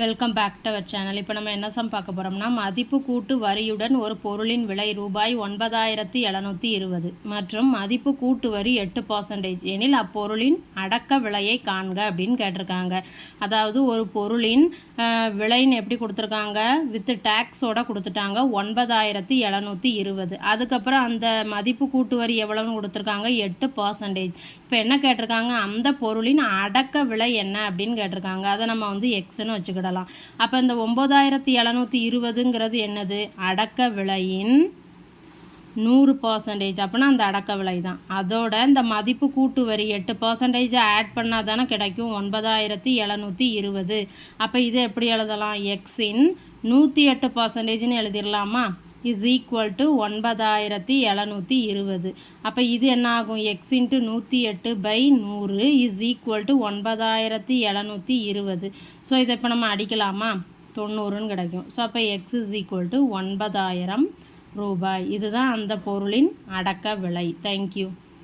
Welcome back to our channel இப்போ நம்ம என்ன சம் பார்க்க போகிறோம்னா மதிப்பு கூட்டு வரியுடன் ஒரு பொருளின் விலை ரூபாய் ஒன்பதாயிரத்தி எழுநூற்றி இருபது மற்றும் மதிப்பு கூட்டு வரி எட்டு பர்சன்டேஜ் எனில் அப்பொருளின் அடக்க விலையை காண்க அப்படின்னு கேட்டிருக்காங்க. அதாவது ஒரு பொருளின் விலைன்னு எப்படி கொடுத்துருக்காங்க? வித் டேக்ஸோட கொடுத்துட்டாங்க. ஒன்பதாயிரத்தி எழுநூற்றி இருபது. அதுக்கப்புறம் அந்த மதிப்பு கூட்டு வரி எவ்வளவுன்னு கொடுத்துருக்காங்க? எட்டு பர்சன்டேஜ் இப்போ என்ன கேட்டிருக்காங்க? அந்த பொருளின் அடக்க விலை என்ன அப்படின்னு கேட்டிருக்காங்க. அதை நம்ம வந்து எக்ஸ்ன்னு வச்சுக்கிடலாம் அப்போ இந்த ஒம்பதாயிரத்தி எழுநூற்றி இருபதுங்கிறது என்னது? அடக்க விலையின் நூறு பர்சன்டேஜ் அப்படின்னா அந்த அடக்க விலை தான். அதோட இந்த மதிப்பு கூட்டு வரி எட்டு பர்சன்டேஜை ஆட் பண்ணால் தானே கிடைக்கும்? ஒன்பதாயிரத்தி எழுநூற்றி இருபது. அப்போ இதை எப்படி எழுதலாம்? எக்ஸின் நூற்றி எட்டு பர்சன்டேஜ்னு எழுதிடலாமா இஸ் ஈக்குவல் டு ஒன்பதாயிரத்தி எழுநூற்றி இருபது. அப்போ இது என்ன ஆகும் எக்ஸ் இன்ட்டு நூற்றி எட்டு பை நூறு இஸ் ஈக்குவல் டு ஒன்பதாயிரத்தி எழுநூற்றி இருபது. ஸோ இதை இப்போ நம்ம அடிக்கலாமா? தொண்ணூறுன்னு கிடைக்கும். ஸோ அப்போ எக்ஸ் இஸ் ஈக்குவல் டு ஒன்பதாயிரம் ரூபாய். இதுதான் அந்த பொருளின் அடக்க விலை. தேங்க்யூ